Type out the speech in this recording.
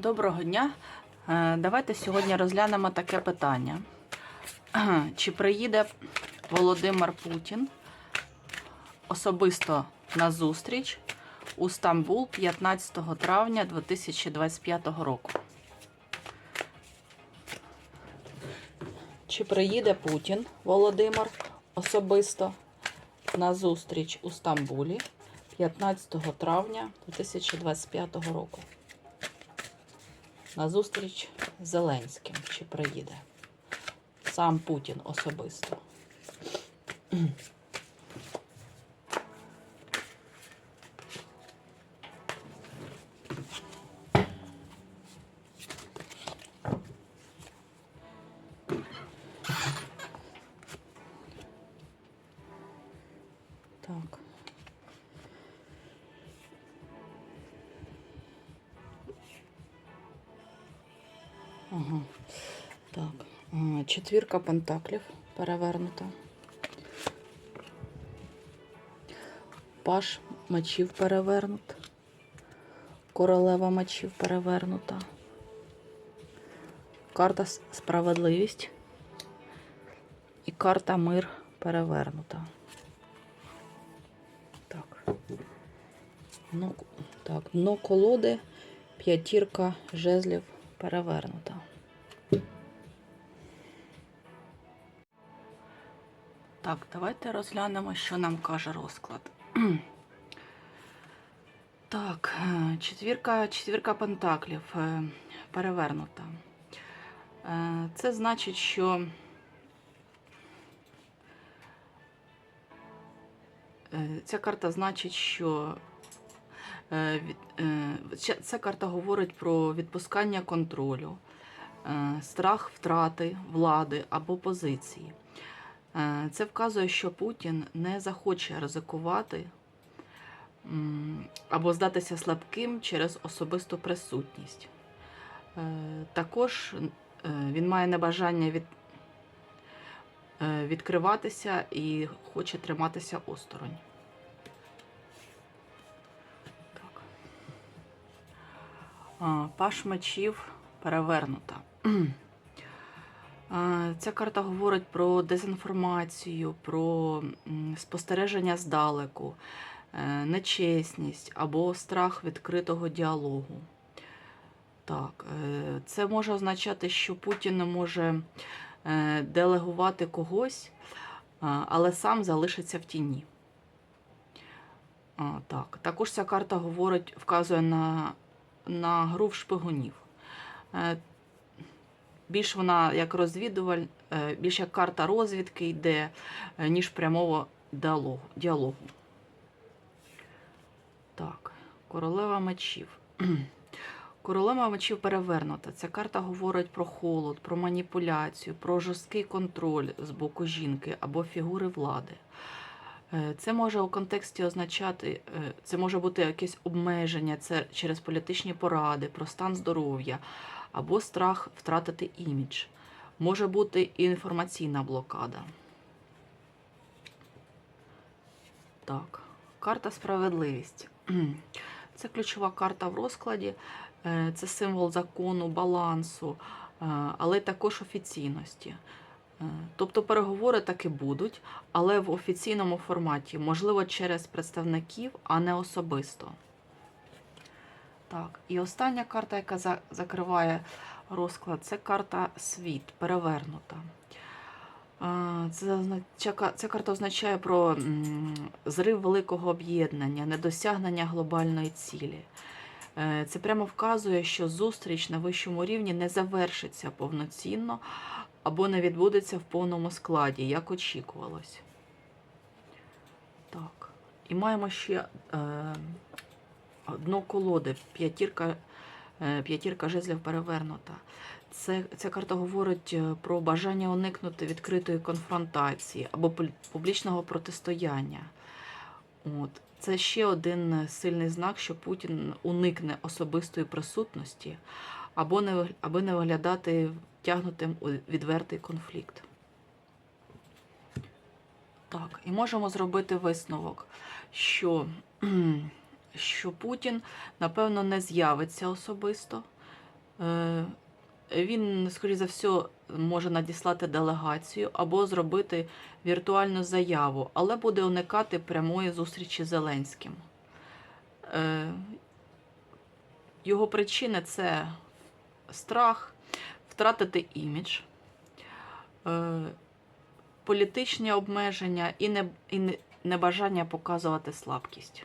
Доброго дня. Е, Давайте сьогодні розглянемо таке питання. Чи приїде Володимир Путін особисто на зустріч у Стамбул 15 травня 2025 року? Чи приїде Путін Володимир особисто на зустріч у Стамбулі 15 травня 2025 року? На зустріч з Зеленським чи приїде. Сам Путін особисто. Так. Ага. Так. Четвірка пентаклів перевернута. Паш мечів перевернут. Королева мечів перевернута. Карта справедливість. І карта мир перевернута. Так. Ну, так, дно колоди, п'ятірка жезлів перевернута. Так, давайте розглянемо, що нам каже розклад. Так, е, четвірка, четвірка пентаклів е, перевернута. Е, Це значить, що ця карта значить, що ця- ця карта говорить про відпускання контролю, е, страх втрати влади або позиції. Е, Це вказує, що Путін не захоче ризикувати або здатися слабким через особисту присутність. Е, Також е, він має небажання від, е, відкриватися і хоче триматися осторонь. Паш мечів перевернута. Ця карта говорить про дезінформацію, про спостереження здалеку, е, нечесність або страх відкритого діалогу. Так, е, це може означати, що Путін не може е, делегувати когось, але сам залишиться в тіні. Так, також ця карта говорить, вказує на, на гру в шпигунів. Е, більш вона як розвідуваль, е, більш як карта розвідки йде, е, ніж прямого діалогу. Так, королева мечів. Королева мечів перевернута. Ця карта говорить про холод, про маніпуляцію, про жорсткий контроль з боку жінки або фігури влади. Е, Це може у контексті означати, е, це може бути якесь обмеження, це через політичні поради, про стан здоров'я або страх втратити імідж. Може бути і інформаційна блокада. Так, карта справедливість. Це ключова карта в розкладі, е, це символ закону, балансу, але також офіційності. Е, Тобто переговори таки будуть, але в офіційному форматі, можливо, через представників, а не особисто. Так, і остання карта, яка закриває розклад, це карта світ, перевернута. Це, ця карта означає про зрив великого об'єднання, недосягнення глобальної цілі. Е, Це прямо вказує, що зустріч на вищому рівні не завершиться повноцінно або не відбудеться в повному складі, як очікувалось. Так. І маємо ще е, дно колоди, п'ятірка, е, п'ятірка жезлів перевернута. Це, ця карта говорить е, про бажання уникнути відкритої конфронтації або публічного протистояння. От. Це ще один сильний знак, що Путін уникне особистої присутності або не, аби не виглядати втягнутим у відвертий конфлікт. Так, і можемо зробити висновок, що, що Путін, напевно, не з'явиться особисто Е, Він, скоріш за все, може надіслати делегацію або зробити віртуальну заяву, але буде уникати прямої зустрічі з Зеленським. Е, Його причини це страх, втратити імідж, е, політичні обмеження і, не, і не- небажання показувати слабкість.